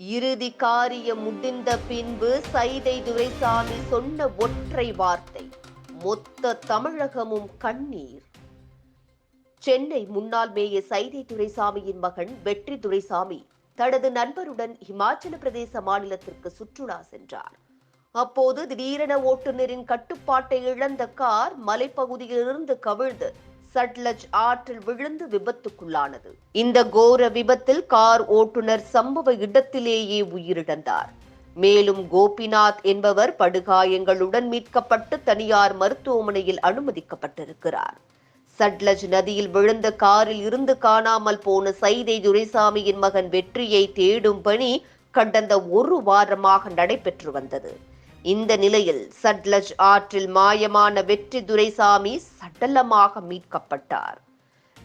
இறுதி காரியம் முடிந்த பின்பு சைதை துரைசாமி சொன்ன ஒற்றை வார்த்தை மொத்த தமிழகமும் கண்ணீர். சென்னை முன்னாள் மேயர் சைதை துரைசாமியின் மகன் வெற்றி துரைசாமி தனது நண்பருடன் இமாச்சல பிரதேச மாநிலத்திற்கு சுற்றுலா சென்றார். அப்போது திடீரென ஓட்டுநரின் கட்டுப்பாட்டை இழந்த கார் மலைப்பகுதியிலிருந்து கவிழ்ந்து சட்லஜ் ஆற்றில் விழுந்து விபத்துக்குள்ளானது. இந்த கோர விபத்தில் கார் ஓட்டுநர் சம்பவ இடத்திலேயே உயிரிழந்தார். மேலும் கோபிநாத் என்பவர் படுகாயங்களுடன் மீட்கப்பட்டு தனியார் மருத்துவமனையில் அனுமதிக்கப்பட்டிருக்கிறார். சட்லஜ் நதியில் விழுந்த காரில் இருந்து காணாமல் போன சைதை துரைசாமியின் மகன் வெற்றியை தேடும் பணி கடந்த ஒரு வாரமாக நடைபெற்று வந்தது. இந்த நிலையில் சட்லஜ் ஆற்றில் மாயமான வெற்றி துரைசாமி சடலமாக மீட்கப்பட்டார்.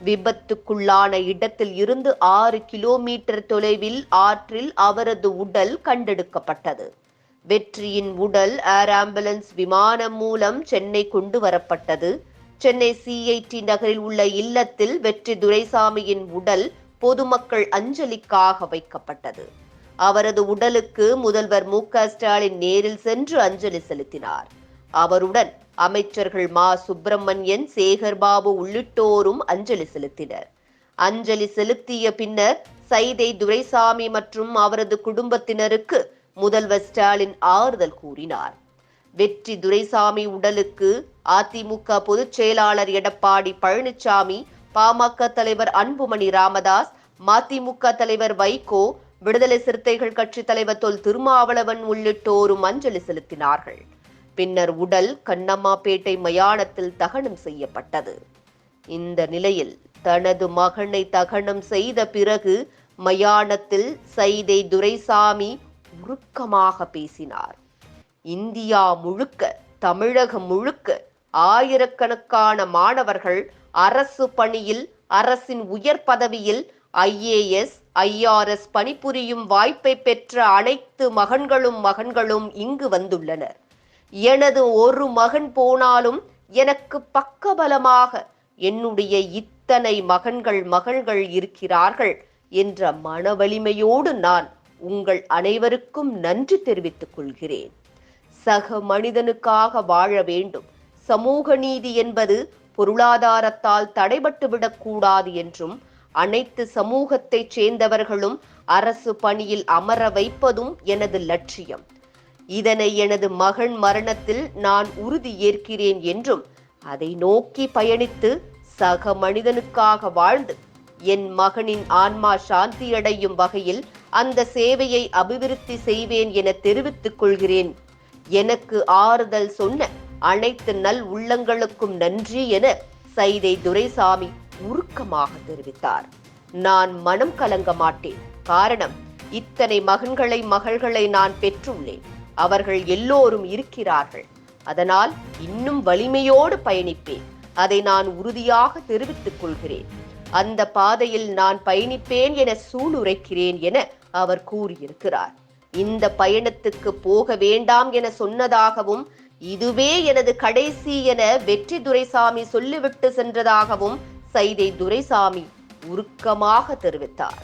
விபத்துக்குள்ளான இடத்தில் இருந்து ஆறு கிலோமீட்டர் தொலைவில் ஆற்றில் அவரது உடல் கண்டெடுக்கப்பட்டது. வெற்றியின் உடல் ஏர் ஆம்புலன்ஸ் விமானம் மூலம் சென்னை கொண்டு வரப்பட்டது. சென்னை சிஐடி நகரில் உள்ள இல்லத்தில் வெற்றி துரைசாமியின் உடல் பொதுமக்கள் அஞ்சலிக்காக வைக்கப்பட்டது. அவரது உடலுக்கு முதல்வர் மு ஸ்டாலின் நேரில் சென்று அஞ்சலி செலுத்தினார். அவருடன் அமைச்சர்கள் மா. சுப்பிரமணியன் சேகர் பாபு உள்ளிட்டோரும் அஞ்சலி செலுத்தினர். அஞ்சலி செலுத்திய பின்னர் சைதை துரைசாமி மற்றும் அவரது குடும்பத்தினருக்கு முதல்வர் ஸ்டாலின் ஆறுதல் கூறினார். வெற்றி துரைசாமி உடலுக்கு அதிமுக பொதுச் செயலாளர் எடப்பாடி பழனிசாமி பாமக தலைவர் அன்புமணி ராமதாஸ் மதிமுக தலைவர் வைகோ விடுதலை சிறுத்தைகள் கட்சி தலைவர் தொல் திருமாவளவன் உள்ளிட்டோரும் அஞ்சலி செலுத்தினார்கள். பின்னர் உடல் கண்ணம்மாப்பேட்டை மயானத்தில் தகனம் செய்யப்பட்டது. இந்த நிலையில் தனது மகனை தகனம் செய்த பிறகு மயானத்தில் சைதை துரைசாமி உருக்கமாக பேசினார். இந்தியா முழுக்க தமிழகம் முழுக்க ஆயிரக்கணக்கான மாணவர்கள் அரசு பணியில் அரசின் உயர் பதவியில் ஐஏஎஸ் ஐஆர்எஸ் பணிபுரியும் வாய்ப்பை பெற்ற அனைத்து மகன்களும் மகன்களும் இங்கு வந்துள்ளனர். எனது ஒரு மகன் போனாலும் எனக்கு பக்கபலமாக என்னுடைய இத்தனை மகன்கள் மகள்கள் இருக்கிறார்கள் என்ற மன வலிமையோடு நான் உங்கள் அனைவருக்கும் நன்றி தெரிவித்துக் கொள்கிறேன். சக மனிதனுக்காக வாழ வேண்டும். சமூக நீதி என்பது பொருளாதாரத்தால் தடைபட்டுவிடக்கூடாது என்றும் அனைத்து சமூகத்தைச் சேர்ந்தவர்களும் அரசு பணியில் அமர வைப்பதும் எனது லட்சியம். இதனை எனது மகன் மரணத்தில் நான் உறுதி ஏற்கிறேன் என்றும் அதை நோக்கி பயணித்து சக மனிதனுக்காக வாழ்ந்து என் மகனின் ஆன்மா சாந்தியடையும் வகையில் அந்த சேவையை அபிவிருத்தி செய்வேன் என தெரிவித்துக் கொள்கிறேன். எனக்கு ஆறுதல் சொன்ன அனைத்து நல் உள்ளங்களுக்கும் நன்றி என சைதை துரைசாமி உருக்கமாக தெரிவித்தார். நான் மனம் கலங்க மாட்டேன். காரணம் இத்தனை மகன்களை மகள்களை நான் பெற்றுள்ளேன். அவர்கள் எல்லோரும் இருக்கிறார்கள். அதனால் இன்னும் வலிமையோடு பயணிப்பேன். அதை நான் உறுதியாக தெரிவித்துக் கொள்கிறேன். அந்த பாதையில் நான் பயணிப்பேன் என சூளுரைக்கிறேன் என அவர் கூறியிருக்கிறார். இந்த பயணத்துக்கு போக வேண்டாம் என சொன்னதாகவும் இதுவே எனது கடைசி என வெற்றி துரைசாமி சொல்லிவிட்டு சென்றதாகவும் சைதை துரைசாமி உருக்கமாக தெரிவித்தார்.